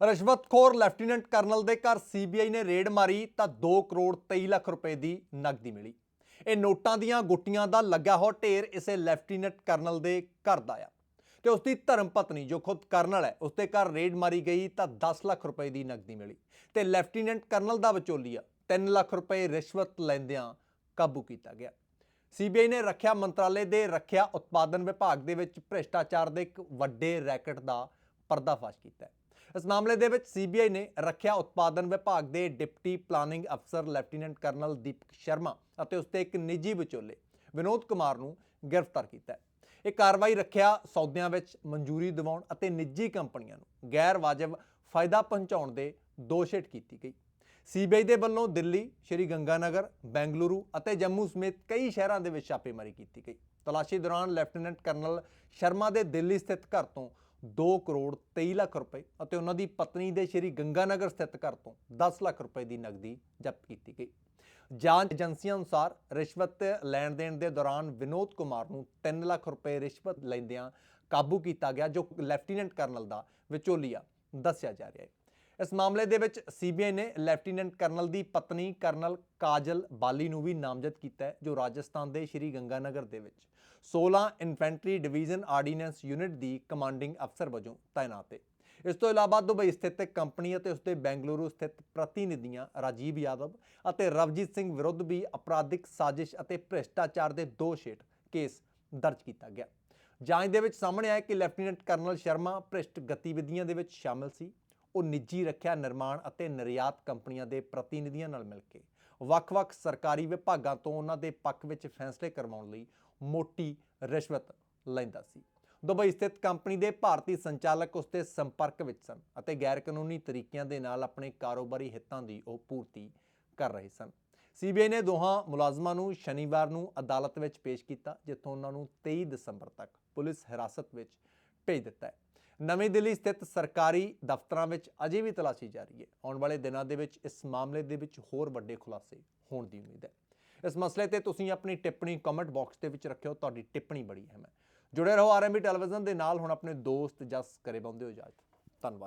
ਰਿਸ਼ਵਤਖੋਰ lieutenant colonel ਦੇ ਘਰ CBI ਨੇ ਰੇਡ ਮਾਰੀ ਤਾਂ 2 ਕਰੋੜ 23 ਲੱਖ ਰੁਪਏ ਦੀ ਨਕਦੀ ਮਿਲੀ। ਇਹ ਨੋਟਾਂ ਦੀਆਂ ਗੁੱਟੀਆਂ ਦਾ ਲੱਗਾ ਹੋ ਢੇਰ ਇਸੇ ਲੈਫਟੀਨੈਂਟ ਕਰਨਲ ਦੇ ਘਰ ਦਾ ਆ। ਤੇ ਉਸ ਦੀ ਧਰਮ ਪਤਨੀ ਜੋ ਖੁਦ ਕਰਨਲ ਹੈ ਉਸ ਦੇ ਘਰ ਰੇਡ ਮਾਰੀ ਗਈ ਤਾਂ 10 ਲੱਖ ਰੁਪਏ ਦੀ ਨਕਦੀ ਮਿਲੀ। ਤੇ ਲੈਫਟੀਨੈਂਟ ਕਰਨਲ ਦਾ ਵਿਚੋਲੀਆ 3 ਲੱਖ ਰੁਪਏ ਰਿਸ਼ਵਤ ਲੈਂਦਿਆਂ ਕਾਬੂ ਕੀਤਾ ਗਿਆ। ਸੀਬੀਆਈ ਨੇ ਰੱਖਿਆ ਮੰਤਰਾਲੇ ਦੇ ਰੱਖਿਆ ਉਤਪਾਦਨ ਵਿਭਾਗ ਦੇ ਵਿੱਚ ਭ੍ਰਿਸ਼ਟਾਚਾਰ ਦੇ ਇੱਕ ਵੱਡੇ ਰੈਕਟ ਦਾ ਪਰਦਾਫਾਸ਼ ਕੀਤਾ ਹੈ। ਇਸ ਮਾਮਲੇ ਦੇ ਵਿੱਚ ਸੀਬੀਆਈ ਨੇ ਰੱਖਿਆ ਉਤਪਾਦਨ ਵਿਭਾਗ ਦੇ ਡਿਪਟੀ ਪਲਾਨਿੰਗ ਅਫਸਰ ਲੈਫਟੀਨੈਂਟ ਕਰਨਲ ਦੀਪਕ ਸ਼ਰਮਾ ਅਤੇ ਉਸ ਦੇ ਇੱਕ ਨਿੱਜੀ ਵਿਚੋਲੇ ਵਿਨੋਦ ਕੁਮਾਰ ਨੂੰ ਗ੍ਰਿਫਤਾਰ ਕੀਤਾ ਹੈ ਇਹ ਕਾਰਵਾਈ ਰੱਖਿਆ ਸੌਦਿਆਂ ਵਿੱਚ ਮਨਜ਼ੂਰੀ ਦਿਵਾਉਣ ਅਤੇ ਨਿੱਜੀ ਕੰਪਨੀਆਂ ਨੂੰ ਗੈਰ ਵਾਜਬ ਫਾਇਦਾ ਪਹੁੰਚਾਉਣ ਦੇ ਦੋਸ਼ ਹੇਠ ਕੀਤੀ ਗਈ ਸੀਬੀਆਈ ਦੇ ਵੱਲੋਂ ਦਿੱਲੀ, ਸ਼੍ਰੀ ਗੰਗਾਨਗਰ, ਬੈਂਗਲੁਰੂ ਅਤੇ ਜੰਮੂ ਸਮੇਤ ਕਈ ਸ਼ਹਿਰਾਂ ਦੇ ਵਿੱਚ ਛਾਪੇਮਾਰੀ ਕੀਤੀ ਗਈ। ਤਲਾਸ਼ੀ ਦੌਰਾਨ ਲੈਫਟੀਨੈਂਟ ਕਰਨਲ ਸ਼ਰਮਾ ਦੇ ਦਿੱਲੀ ਸਥਿਤ ਘਰ ਤੋਂ 2 ਕਰੋੜ 23 ਲੱਖ ਰੁਪਏ ਅਤੇ ਉਹਨਾਂ ਦੀ ਪਤਨੀ ਦੇ ਸ਼੍ਰੀ ਗੰਗਾਨਗਰ ਸਥਿਤ ਘਰ ਤੋਂ 10 ਲੱਖ ਰੁਪਏ ਦੀ ਨਕਦੀ ਜ਼ਬਤ ਕੀਤੀ ਗਈ। ਜਾਂਚ ਏਜੰਸੀਆਂ ਅਨੁਸਾਰ ਰਿਸ਼ਵਤ ਲੈਣ ਦੇਣ ਦੇ ਦੌਰਾਨ ਵਿਨੋਦ ਕੁਮਾਰ ਨੂੰ 3 ਲੱਖ ਰੁਪਏ ਰਿਸ਼ਵਤ ਲੈਂਦਿਆਂ ਕਾਬੂ ਕੀਤਾ ਗਿਆ, ਜੋ ਲੈਫਟੀਨੈਂਟ ਕਰਨਲ ਦਾ ਵਿਚੋਲੀਆ ਦੱਸਿਆ ਜਾ ਰਿਹਾ ਹੈ ਇਸ ਮਾਮਲੇ ਦੇ ਵਿੱਚ ਸੀਬੀਆਈ ਨੇ ਲੈਫਟੀਨੈਂਟ ਕਰਨਲ ਦੀ ਪਤਨੀ ਕਰਨਲ ਕਾਜਲ ਬਾਲੀ ਨੂੰ ਵੀ ਨਾਮਜ਼ਦ ਕੀਤਾ ਹੈ, ਜੋ ਰਾਜਸਥਾਨ ਦੇ ਸ਼੍ਰੀ ਗੰਗਾਨਗਰ ਦੇ ਵਿੱਚ 16 ਇਨਫੈਂਟਰੀ ਡਿਵੀਜ਼ਨ ਆਰਡੀਨੈਂਸ ਯੂਨਿਟ ਦੀ ਕਮਾਂਡਿੰਗ ਅਫਸਰ ਵਜੋਂ ਤਾਇਨਾਤ ਹੈ। ਇਸ ਤੋਂ ਇਲਾਵਾ ਦੁਬਈ ਸਥਿਤ ਕੰਪਨੀ ਅਤੇ ਉਸਦੇ ਬੈਂਗਲੁਰੂ ਸਥਿਤ ਪ੍ਰਤੀਨਿਧੀਆਂ ਰਾਜੀਵ ਯਾਦਵ ਅਤੇ ਰਵਜੀਤ ਸਿੰਘ ਵਿਰੁੱਧ ਵੀ ਅਪਰਾਧਿਕ ਸਾਜ਼ਿਸ਼ ਅਤੇ ਭ੍ਰਿਸ਼ਟਾਚਾਰ ਦੇ ਦੋਸ਼ ਹੇਠ ਕੇਸ ਦਰਜ ਕੀਤਾ ਗਿਆ। ਜਾਂਚ ਦੇ ਵਿੱਚ ਸਾਹਮਣੇ ਆਇਆ ਕਿ ਲੈਫਟੀਨੈਂਟ ਕਰਨਲ ਸ਼ਰਮਾ ਭ੍ਰਿਸ਼ਟ ਗਤੀਵਿਧੀਆਂ ਦੇ ਵਿੱਚ ਸ਼ਾਮਲ ਸੀ। ਉਹ ਨਿੱਜੀ ਰੱਖਿਆ ਨਿਰਮਾਣ ਅਤੇ ਨਿਰਯਾਤ ਕੰਪਨੀਆਂ ਦੇ ਪ੍ਰਤੀਨਿਧੀਆਂ ਨਾਲ ਮਿਲ ਕੇ ਵੱਖ-ਵੱਖ ਸਰਕਾਰੀ ਵਿਭਾਗਾਂ ਤੋਂ ਉਹਨਾਂ ਦੇ ਪੱਖ ਵਿੱਚ ਫੈਸਲੇ ਕਰਵਾਉਣ ਲਈ ਮੋਟੀ ਰਿਸ਼ਵਤ ਲੈਂਦਾ ਸੀ। ਦੁਬਈ ਸਥਿਤ ਕੰਪਨੀ ਦੇ ਭਾਰਤੀ ਸੰਚਾਲਕ ਉਸ ਦੇ ਸੰਪਰਕ ਵਿੱਚ ਸਨ ਅਤੇ ਗੈਰ ਕਾਨੂੰਨੀ ਤਰੀਕਿਆਂ ਦੇ ਨਾਲ ਆਪਣੇ ਕਾਰੋਬਾਰੀ ਹਿੱਤਾਂ ਦੀ ਉਹ ਪੂਰਤੀ ਕਰ ਰਹੇ ਸਨ। ਸੀਬੀਆਈ ਨੇ ਦੋਹਾਂ ਮੁਲਾਜ਼ਮਾਂ ਨੂੰ ਸ਼ਨੀਵਾਰ ਨੂੰ ਅਦਾਲਤ ਵਿੱਚ ਪੇਸ਼ ਕੀਤਾ, ਜਿੱਥੋਂ ਉਹਨਾਂ ਨੂੰ 23 ਦਸੰਬਰ ਤੱਕ ਪੁਲਿਸ ਹਿਰਾਸਤ ਵਿੱਚ ਭੇਜ ਦਿੱਤਾ ਹੈ। ਨਵੀਂ ਦਿੱਲੀ ਸਥਿਤ ਸਰਕਾਰੀ ਦਫ਼ਤਰਾਂ ਵਿੱਚ ਅਜੇ ਵੀ ਤਲਾਸ਼ੀ ਜਾਰੀ ਹੈ। ਆਉਣ ਵਾਲੇ ਦਿਨਾਂ ਦੇ ਵਿੱਚ ਇਸ ਮਾਮਲੇ ਦੇ ਵਿੱਚ ਹੋਰ ਵੱਡੇ ਖੁਲਾਸੇ ਹੋਣ ਦੀ ਉਮੀਦ ਹੈ। ਇਸ ਮਸਲੇ ਤੇ ਤੁਸੀਂ ਆਪਣੀ ਟਿੱਪਣੀ ਕਮੈਂਟ ਬਾਕਸ ਦੇ ਵਿੱਚ ਰੱਖਿਓ, ਤੁਹਾਡੀ ਟਿੱਪਣੀ ਬੜੀ ਅਹਿਮ ਹੈ। ਜੁੜੇ ਰਹੋ ਆਰਐਮਬੀ ਟੈਲੀਵਿਜ਼ਨ ਦੇ ਨਾਲ, ਹੁਣ ਆਪਣੇ ਦੋਸਤ ਜਸ ਕਰੇ ਬੰਦੇ ਹੋ ਇਜਾਜ਼ਤ। ਧੰਨਵਾਦ।